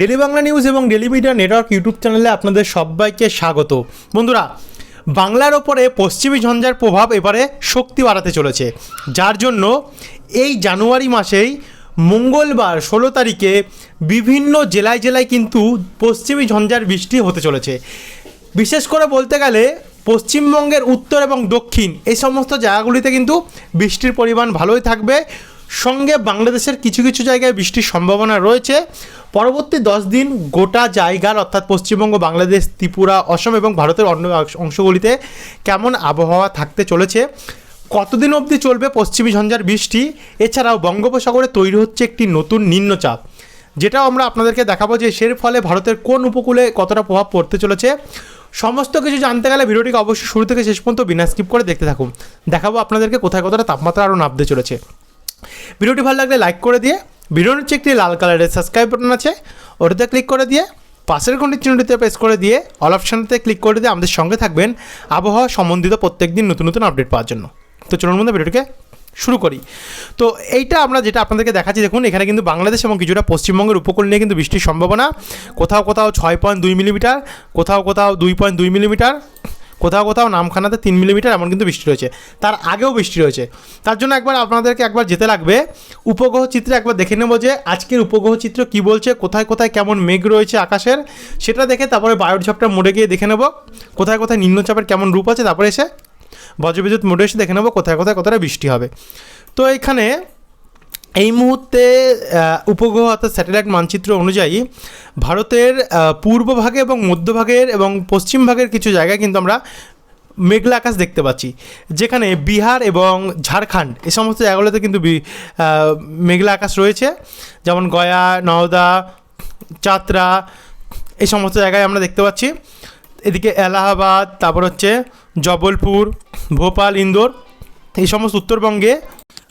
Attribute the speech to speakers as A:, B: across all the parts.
A: Daily Bangla news এবং daily media network YouTube চ্যানেলে আপনাদের সবাইকে স্বাগত। বন্ধুরা, বাংলার ওপরে পশ্চিমী ঝঞ্ঝার প্রভাব এবারে শক্তি বাড়াতে চলেছে। যার জন্য এই জানুয়ারি মাসেই মঙ্গলবার ষোলো তারিখে বিভিন্ন জেলায় জেলায় কিন্তু পশ্চিমী ঝঞ্ঝার বৃষ্টি হতে চলেছে। বিশেষ করে বলতে গেলে পশ্চিমবঙ্গের উত্তর এবং দক্ষিণ এই সমস্ত জায়গাগুলিতে কিন্তু বৃষ্টির পরিমাণ ভালোই থাকবে। সঙ্গে বাংলাদেশের কিছু কিছু জায়গায় বৃষ্টির সম্ভাবনা রয়েছে। পরবর্তী দশ দিন গোটা জায়গার, অর্থাৎ পশ্চিমবঙ্গ, বাংলাদেশ, ত্রিপুরা, অসম এবং ভারতের অন্য অংশগুলিতে কেমন আবহাওয়া থাকতে চলেছে? কতদিন অবধি চলবে পশ্চিমী ঝঞ্ঝার বৃষ্টি? এছাড়াও বঙ্গোপসাগরে তৈরি হচ্ছে একটি নতুন নিম্নচাপ। যেটাও আমরা আপনাদেরকে দেখাবো যে সের ফলে ভারতের কোন উপকূলে কতটা প্রভাব পড়তে চলেছে। সমস্ত কিছু জানতে গেলে ভিডিওটিকে অবশ্যই শুরু থেকে শেষ পর্যন্ত বিনা স্কিপ করে দেখতে থাকুন। দেখাবো আপনাদেরকে কোথায় কতটা তাপমাত্রা আরও নামতে চলেছে। ভিডিওটি ভালো লাগলে লাইক করে দিয়ে, ভিডিওর নিচে একটি লাল কালারের সাবস্ক্রাইব বাটন আছে, ওটাতে ক্লিক করে দিয়ে, পাশের ঘন্টির চিহ্নটিতে প্রেস করে দিয়ে অল অপশানতে ক্লিক করে দিয়ে আমাদের সঙ্গে থাকবেন আবহাওয়া সম্বন্ধিত প্রত্যেক দিন নতুন নতুন আপডেট পাওয়ার জন্য। তো চলুন মধ্যে ভিডিওটিকে শুরু করি। তো এইটা আমরা যেটা আপনাদেরকে দেখাচ্ছি, দেখুন, এখানে কিন্তু বাংলাদেশ এবং কিছুটা পশ্চিমবঙ্গের উপকূল নিয়ে কিন্তু বৃষ্টির সম্ভাবনা। কোথাও কোথাও ছয় পয়েন্ট দুই মিলিমিটার কোথাও কোথাও দুই পয়েন্ট দুই মিলিমিটার কোথাও কোথাও নামখানাতে তিন মিলিমিটার এমন কিন্তু বৃষ্টি রয়েছে। তার আগেও বৃষ্টি রয়েছে। তার জন্য একবার আপনাদেরকে একবার যেতে লাগবে। উপগ্রহ চিত্রে একবার দেখে নেব যে আজকের উপগ্রহ চিত্র কী বলছে, কোথায় কোথায় কেমন মেঘ রয়েছে আকাশের। সেটা দেখে তারপরে বায়ুর ঝাপটা মোড়ে গিয়ে দেখে নেব। কোথায় কোথায় নিম্নচাপের কেমন রূপ আছে, তারপরে এসে বজ্রবিদ্যুৎ মোড়ে এসে দেখে নেব কোথায় কোথায় কতটা বৃষ্টি হবে। তো এখানে এই মুহূর্তে উপগ্রহ অর্থাৎ স্যাটেলাইট মানচিত্র অনুযায়ী ভারতের আহ, পূর্বভাগে এবং মধ্যভাগের এবং পশ্চিম ভাগের কিছু জায়গায় কিন্তু আমরা মেঘলা আকাশ দেখতে পাচ্ছি। যেখানে বিহার এবং ঝাড়খণ্ড এ সমস্ত জায়গাগুলোতে কিন্তু মেঘলা আকাশ রয়েছে। যেমন গয়া নওদা চাতরা এই সমস্ত জায়গায় আমরা দেখতে পাচ্ছি। এদিকে এলাহাবাদ তারপর হচ্ছে জবলপুর ভোপাল ইন্দোর এই সমস্ত উত্তরবঙ্গে।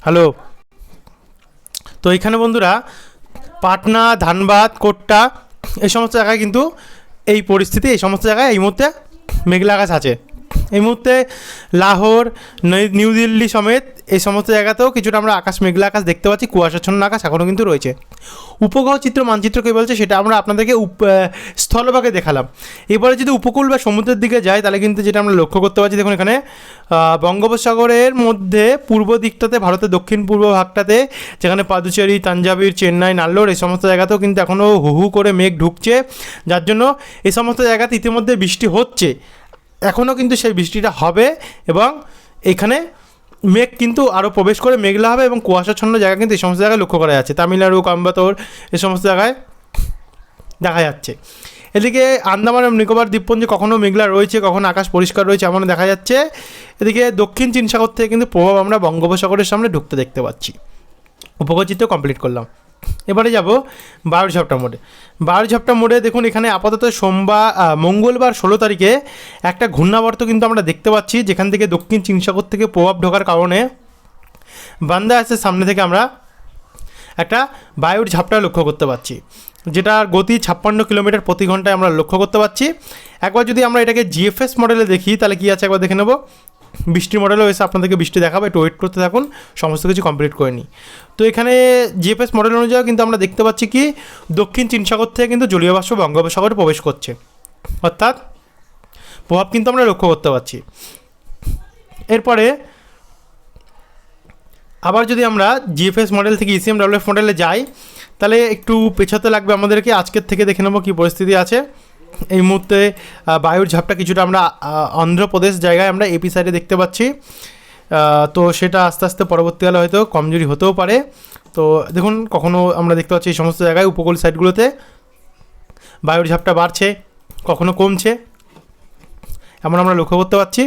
A: হ্যালো? তো এখানে বন্ধুরা, পাটনা, ধানবাদ, কোট্টা, এই সমস্ত জায়গায় কিন্তু এই পরিস্থিতি, এই সমস্ত জায়গায় এই মুহূর্তে মেঘলা আকাশ আছে। এই মুহূর্তে লাহোর নিউ দিল্লি সমেত এই সমস্ত জায়গাতেও কিছুটা আমরা আকাশ, মেঘলা আকাশ দেখতে পাচ্ছি, কুয়াশাচ্ছন্ন আকাশ এখনও কিন্তু রয়েছে। উপগ্রহ চিত্র মানচিত্র কে বলছে, সেটা আমরা আপনাদেরকে স্থলভাগে দেখালাম। এবারে যদি উপকূল বা সমুদ্রের দিকে যাই, তাহলে কিন্তু যেটা আমরা লক্ষ্য করতে পারছি, দেখুন এখানে বঙ্গোপসাগরের মধ্যে পূর্ব দিকটাতে, ভারতের দক্ষিণ পূর্ব ভাগটাতে, যেখানে পাদুচেরি, তাঞ্জাবির, চেন্নাই, নাল্লোর, এই সমস্ত জায়গাতেও কিন্তু এখনও হু হু করে মেঘ ঢুকছে। যার জন্য এই সমস্ত জায়গাতে ইতিমধ্যে বৃষ্টি হচ্ছে। এখনও কিন্তু সেই বৃষ্টিটা হবে এবং এখানে মেঘ কিন্তু আরও প্রবেশ করে মেঘলা হবে এবং কুয়াশাচ্ছন্ন জায়গা কিন্তু এই সমস্ত জায়গায় লক্ষ্য করা যাচ্ছে। তামিলনাড়ু কম্বাতোর এই সমস্ত জায়গায় দেখা যাচ্ছে। এদিকে আন্দামান এবং নিকোবর দ্বীপপুঞ্জে কখনও মেঘলা রয়েছে কখনও আকাশ পরিষ্কার রয়েছে এমন দেখা যাচ্ছে। এদিকে দক্ষিণ চীন সাগর থেকে কিন্তু প্রভাব আমরা বঙ্গোপসাগরের সামনে ঢুকতে দেখতে পাচ্ছি। উপকচিত্র কমপ্লিট করলাম। এবারে যাব বারো ঝাপটা মোড়ে। বারো ঝাপটা মোড়ে দেখুন এখানে আপাতত সোমবার মঙ্গলবার ষোলো তারিখে একটা ঘূর্ণাবর্ত কিন্তু আমরা দেখতে পাচ্ছি, যেখান থেকে দক্ষিণ চীন থেকে প্রভাব ঢোকার কারণে বান্দা আসে সামনে থেকে আমরা একটা বায়ুর ঝাপটা লক্ষ্য করতে পারছি যেটার গতি ছাপ্পান্ন কিলোমিটার প্রতি ঘন্টায় আমরা লক্ষ্য করতে পারছি একবার যদি আমরা এটাকে জিএফএস মডেলে দেখি, তাহলে কী আছে? একবার দেখে নেব। বৃষ্টি মডেলেও এসে আপনাদেরকে বৃষ্টি দেখাবে, একটু ওয়েট করতে থাকুন, সমস্ত কিছু কমপ্লিট করে নিই। তো এখানে জিএফএস মডেল অনুযায়ী কিন্তু আমরা দেখতে পাচ্ছি কি, দক্ষিণ চীন সাগর থেকে কিন্তু জলীয় বাষ্প বঙ্গোপসাগরে প্রবেশ করছে। অর্থাৎ প্রভাব কিন্তু আমরা লক্ষ্য করতে পারছি এরপরে আবার যদি আমরা জিএফএস মডেল থেকে ইসিএম ডাব্লিউএফ মডেলে যাই, তাহলে একটু পেছাতে লাগবে আমাদেরকে, আজকের থেকে দেখে নেব কী পরিস্থিতি আছে। এই মুহূর্তে বায়ুর ঝাপটা কিছুটা আমরা অন্ধ্রপ্রদেশ জায়গায় আমরা এপি সাইডে দেখতে পাচ্ছি। তো সেটা আস্তে আস্তে পরবর্তীকালে হয়তো কমজোরি হতেও পারে। তো দেখুন কখনও আমরা দেখতে পাচ্ছি এই সমস্ত জায়গায় উপকূল সাইডগুলোতে বায়ুর ঝাপটা বাড়ছে, কখনো কমছে। এমন আমরা লক্ষ্য করতে পারছি।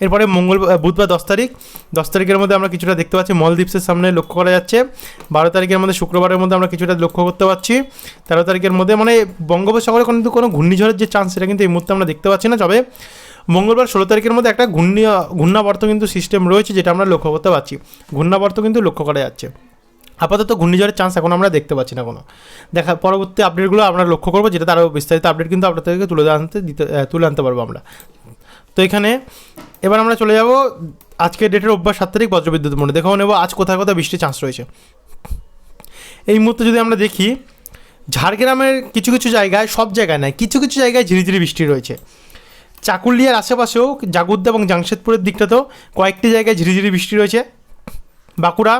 A: এরপরে মঙ্গল বুধবার দশ তারিখ। দশ তারিখের মধ্যে আমরা কিছুটা দেখতে পাচ্ছি, মলদ্বীপসের সামনে লক্ষ্য করা যাচ্ছে। বারো তারিখের মধ্যে শুক্রবারের মধ্যে আমরা কিছুটা লক্ষ্য করতে পারছি। তেরো তারিখের মধ্যে মানে বঙ্গোপসাগরে কিন্তু কোনো ঘূর্ণিঝড়ের যে চান্স সেটা কিন্তু এই মুহূর্তে আমরা দেখতে পাচ্ছি না। তবে মঙ্গলবার ষোলো তারিখের মধ্যে একটা ঘূর্ণি ঘূর্ণাবর্ত কিন্তু সিস্টেম রয়েছে, যেটা আমরা লক্ষ্য করতে পারছি। ঘূর্ণাবর্ত কিন্তু লক্ষ্য করা যাচ্ছে। আপাতত ঘূর্ণিঝড়ের চান্স এখন আমরা দেখতে পাচ্ছি না কোনো। দেখা, পরবর্তী আপডেটগুলো আমরা লক্ষ্য করব, যেটাতে আরও বিস্তারিত আপডেট কিন্তু আপনাদেরকে তুলে আনতে দিতে তুলে আনতে পারব আমরা। তো এখানে এবার আমরা চলে যাব আজকের ডেটের অভ্যাস সাত তারিখ বজ্রবিদ্যুৎ মনে। দেখেও নেব, আজ কোথায় কোথায় বৃষ্টির চান্স রয়েছে। এই মুহূর্তে যদি আমরা দেখি, ঝাড়গ্রামের কিছু কিছু জায়গায়, সব জায়গায় নয়, কিছু কিছু জায়গায় ঝিরিঝিরি বৃষ্টি রয়েছে। চাকুলিয়ার আশেপাশেও জাগুদ্দা এবং জামশেদপুরের দিকটাতেও কয়েকটি জায়গায় ঝিরিঝিরি বৃষ্টি রয়েছে। বাঁকুড়া,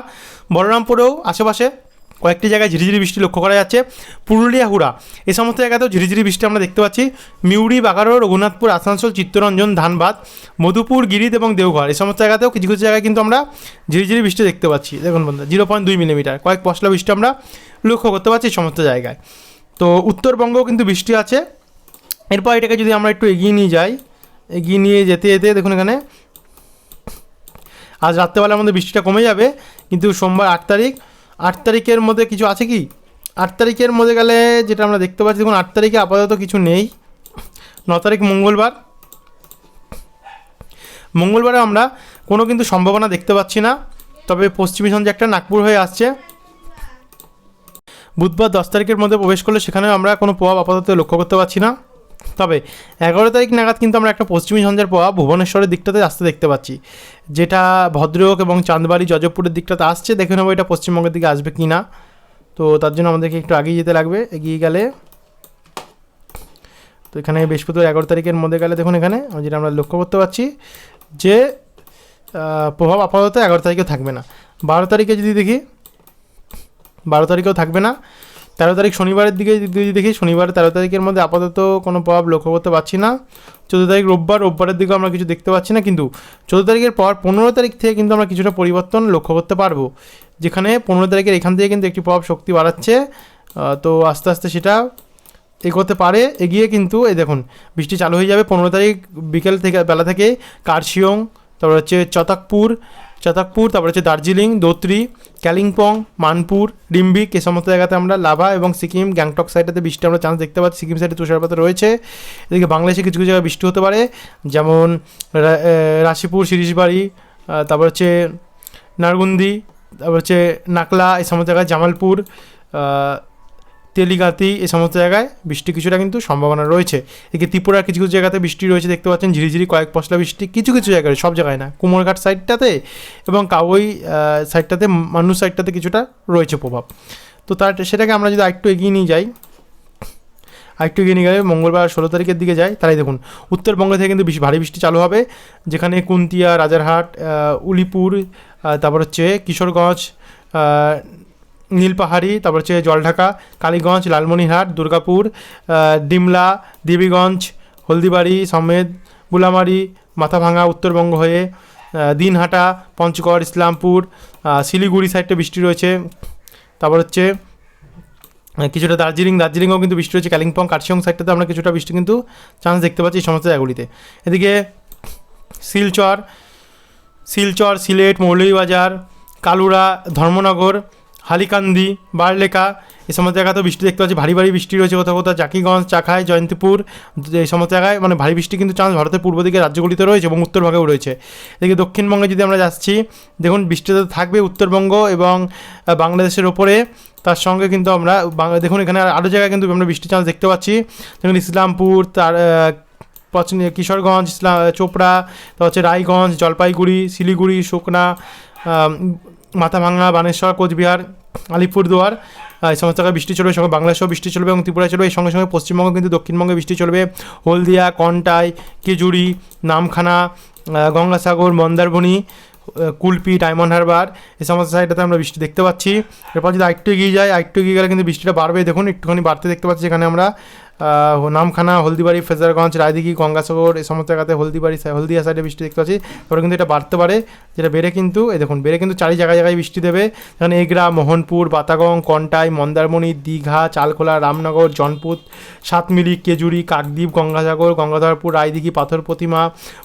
A: বলরামপুরেও আশেপাশে কয়েকটি জায়গায় ঝিরিঝিরি বৃষ্টি লক্ষ্য করা যাচ্ছে। পুরুলিয়া, হুড়া এই সমস্ত জায়গাতেও ঝিরিঝিরি বৃষ্টি আমরা দেখতে পাচ্ছি। মিউরি বাগারো, রঘুনাথপুর, আসানসোল, চিত্তরঞ্জন, ধানবাদ, মধুপুর, গিরিদ এবং দেওঘর এই সমস্ত জায়গাতেও কিছু কিছু জায়গায় কিন্তু আমরা ঝিরিঝিরি বৃষ্টি দেখতে পাচ্ছি। দেখুন বন্ধু জিরো পয়েন্ট দুই মিলিমিটার, কয়েক পশলা বৃষ্টি আমরা লক্ষ্য করতে পারছি সমস্ত জায়গায়। তো উত্তরবঙ্গেও কিন্তু বৃষ্টি আছে। এরপর এটাকে যদি আমরা একটু এগিয়ে নিয়ে যাই, এগিয়ে নিয়ে যেতে যেতে দেখুন এখানে, আজ রাত্রেবেলার মধ্যে বৃষ্টিটা কমে যাবে, কিন্তু সোমবার আট তারিখ আট তারিখের মধ্যে কিছু আছে কি? আট তারিখের মধ্যে গেলে যেটা আমরা দেখতে পাচ্ছি, দেখুন আট তারিখে আপাতত কিছু নেই। ন তারিখ মঙ্গলবার। মঙ্গলবারে আমরা কোনো কিন্তু সম্ভাবনা দেখতে পাচ্ছি না। তবে পশ্চিমী একটা নাগপুর হয়ে আসছে। বুধবার দশ তারিখের মধ্যে প্রবেশ করলে সেখানেও আমরা কোনো প্রভাব আপাতত লক্ষ্য করতে পারছি না। তবে এগারো তারিখ নাগাদ কিন্তু আমরা একটা পশ্চিমী সন্ধ্যার প্রভাব ভুবনেশ্বরের দিকটাতে আসতে দেখতে পাচ্ছি। যেটা ভদ্রক এবং চাঁদবাড়ি যজপুরের দিকটাতে আসছে। দেখে নেব এটা পশ্চিমবঙ্গের দিকে আসবে কি না তো তার জন্য আমাদেরকে একটু আগিয়ে যেতে লাগবে, এগিয়ে গেলে। তো এখানে বৃহস্পতিবার এগারো তারিখের মধ্যে গেলে দেখুন এখানে, যেটা আমরা লক্ষ্য করতে পারছি যে প্রভাব আপাতত এগারো তারিখে থাকবে না। বারো তারিখে যদি দেখি, বারো তারিখেও থাকবে না। তেরো তারিখ শনিবারের দিকে যদি দেখি, শনিবার তেরো তারিখের মধ্যে আপাতত কোনো প্রভাব লক্ষ্য করতে পারছি না। চোদ্দ তারিখ রোববার, রোববারের দিকেও আমরা কিছু দেখতে পাচ্ছি না, কিন্তু চোদ্দ তারিখের পর পনেরো তারিখ থেকে কিন্তু আমরা কিছুটা পরিবর্তন লক্ষ্য করতে পারব। যেখানে পনেরো তারিখের এখান থেকে কিন্তু একটি প্রভাব শক্তি বাড়াচ্ছে। তো আস্তে আস্তে সেটা এগোতে পারে। এগিয়ে কিন্তু, এই দেখুন, বৃষ্টি চালু হয়ে যাবে পনেরো তারিখ বিকেল থেকে, বেলা থেকে কার্শিয়ং, তারপর হচ্ছে চতাকপুর চতাকপুর তারপর হচ্ছে দার্জিলিং দোত্রি কালিম্পং, মানপুর ডিম্বিক এ সমস্ত জায়গাতে আমরা লাভা এবং সিকিম, গ্যাংটক সাইডেতে বৃষ্টি আমরা চান্স দেখতে পাচ্ছি। সিকিম সাইডে তুষারপাত রয়েছে। এদিকে বাংলাদেশে কিছু কিছু জায়গায় বৃষ্টি হতে পারে, যেমন রাশিপুর শিরিশবাড়ি তারপর হচ্ছে নারগুন্দি, তারপর হচ্ছে নাকলা, এই সমস্ত জায়গায় জামালপুর তেলিগাতি, এই সমস্ত জায়গায় বৃষ্টি কিছুটা কিন্তু সম্ভাবনা রয়েছে। এদিকে ত্রিপুরার কিছু কিছু জায়গাতে বৃষ্টি রয়েছে, দেখতে পাচ্ছেন ঝিরিঝিরি, কয়েক পশলা বৃষ্টি, কিছু কিছু জায়গায়, সব জায়গায় না, কুমোরঘাট সাইডটাতে এবং কাউই সাইডটাতে মানুষ সাইডটাতে কিছুটা রয়েছে প্রভাব। তো তার, সেটাকে আমরা যদি আরেকটু এগিয়ে নিয়ে যাই, আরেকটু এগিয়ে নিয়ে গেলে মঙ্গলবার ষোলো তারিখের দিকে যাই তারাই দেখুন, উত্তরবঙ্গ থেকে কিন্তু বেশি ভারী বৃষ্টি চালু হবে, যেখানে কুন্তিয়া, রাজারহাট উলিপুর তারপর হচ্ছে কিশোরগঞ্জ নীলপাহাড়ি, তারপর হচ্ছে জলঢাকা, কালীগঞ্জ, লালমনিরহাট, দুর্গাপুর ডিমলা, দেবীগঞ্জ, হলদিবাড়ি সমেত বুলামারি মাথাভাঙা উত্তরবঙ্গ হয়ে দিনহাটা, পঞ্চগড়, ইসলামপুর শিলিগুড়ি সাইডটা বৃষ্টি রয়েছে। তারপর হচ্ছে কিছুটা দার্জিলিং, দার্জিলিংয়েও কিন্তু বৃষ্টি রয়েছে। কালিম্পং, কার্শিয়ং সাইডটাতে আমরা কিছুটা বৃষ্টি কিন্তু চান্স দেখতে পাচ্ছি এই সমস্ত জায়গাগুলিতে। এদিকে শিলচর শিলচর, সিলেট, মৌলভীবাজার, কালুরা, ধর্মনগর হালিকান্দি, বারলেকা, এই সমস্ত জায়গাতেও বৃষ্টি দেখতে পাচ্ছি, ভারী ভারী বৃষ্টি রয়েছে কোথাও কোথাও, জাকিগঞ্জ, চাখাই, জয়ন্তীপুর, এই সমস্ত জায়গায় মানে ভারী বৃষ্টি কিন্তু চান্স ভারতের পূর্ব দিকে রাজ্যগুলিতে রয়েছে এবং উত্তর ভাগেও রয়েছে। এদিকে দক্ষিণবঙ্গে যদি আমরা যাচ্ছি, দেখুন বৃষ্টিতে থাকবে উত্তরবঙ্গ এবং বাংলাদেশের ওপরে, তার সঙ্গে কিন্তু আমরা দেখুন এখানে আরও জায়গায় কিন্তু আমরা বৃষ্টি চান্স দেখতে পাচ্ছি। দেখুন ইসলামপুর, তার কিশোরগঞ্জ চোপড়া, তারপর হচ্ছে রায়গঞ্জ, জলপাইগুড়ি, শিলিগুড়ি, শুকনা মাথাভাঙা, বানেশ্বর, কোচবিহার, আলিপুরদুয়ার এই সমস্ত জায়গায় বৃষ্টি চলবে, সঙ্গে বাংলাদেশেও বৃষ্টি চলবে এবং ত্রিপুরা চলবে। এই সঙ্গে সঙ্গে পশ্চিমবঙ্গ কিন্তু দক্ষিণবঙ্গে বৃষ্টি চলবে। হলদিয়া, কন্টাই কেজুরি নামখানা গঙ্গাসাগর মন্দারবনি কুলপি, ডায়মন্ড হারবার, এই সমস্ত সাইডটাতে আমরা বৃষ্টি দেখতে পাচ্ছি। এরপর যদি আরেকটু এগিয়ে যায় আরেকটু এগিয়ে গেলে কিন্তু বৃষ্টিটা বাড়বে। দেখুন, একটুখানি বাড়তে দেখতে পাচ্ছি এখানে আমরা। নামখানা, হলদিবাড়ি, ফেজারগঞ্জ, রায়দিঘি, গঙ্গাসাগর, এই সমস্ত জায়গাতে হলদিবাড়ি হলদিয়া সাইডে বৃষ্টি দেখতে পাচ্ছি। তারপরে কিন্তু এটা বাড়তে পারে, যেটা বেড়ে কিন্তু, এই দেখুন, বেড়ে কিন্তু চারি জায়গায় জায়গায় বৃষ্টি দেবে। যেমন এগরা, মোহনপুর, বাতাগং, কন্টাই, মন্দারমণি, দীঘা, চালখোলা, রামনগর জনপুত সাতমিলি, কেজুরি, কাকদ্বীপ, গঙ্গাসাগর, গঙ্গাধরপুর, রায়দিঘি, পাথর প্রতিমা,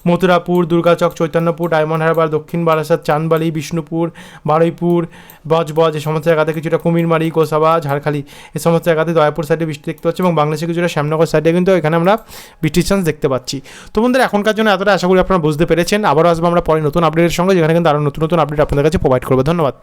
A: মথুরাপুর, দুর্গাচক, চৈতন্যপুর, ডায়মন্ড হারবার, দক্ষিণ বারাসাত চানবালি বিষ্ণুপুর, বারুইপুর, বজবজ, এই সমস্ত জায়গাতে কিছুটা কুমিরমারি, গোসাবা, ঝাড়খালি, এই সমস্ত জায়গাতে দয়াপুর সাইডে বৃষ্টি দেখতে পাচ্ছি এবং বাংলাদেশে কিছুটা শ্যামনগর সাইডে কিন্তু এখানে আমরা বৃষ্টির চান্স দেখতে পাচ্ছি। তো বন্ধুরা, এখনকার জন্য এতটা আশা করি আপনারা বুঝতে পেরেছেন। আবারও আসব আমরা পরে নতুন আপডেটের সঙ্গে, যেখানে কিন্তু আরও নতুন নতুন আপডেট আপনাদের কাছে প্রোভাইড করব। ধন্যবাদ।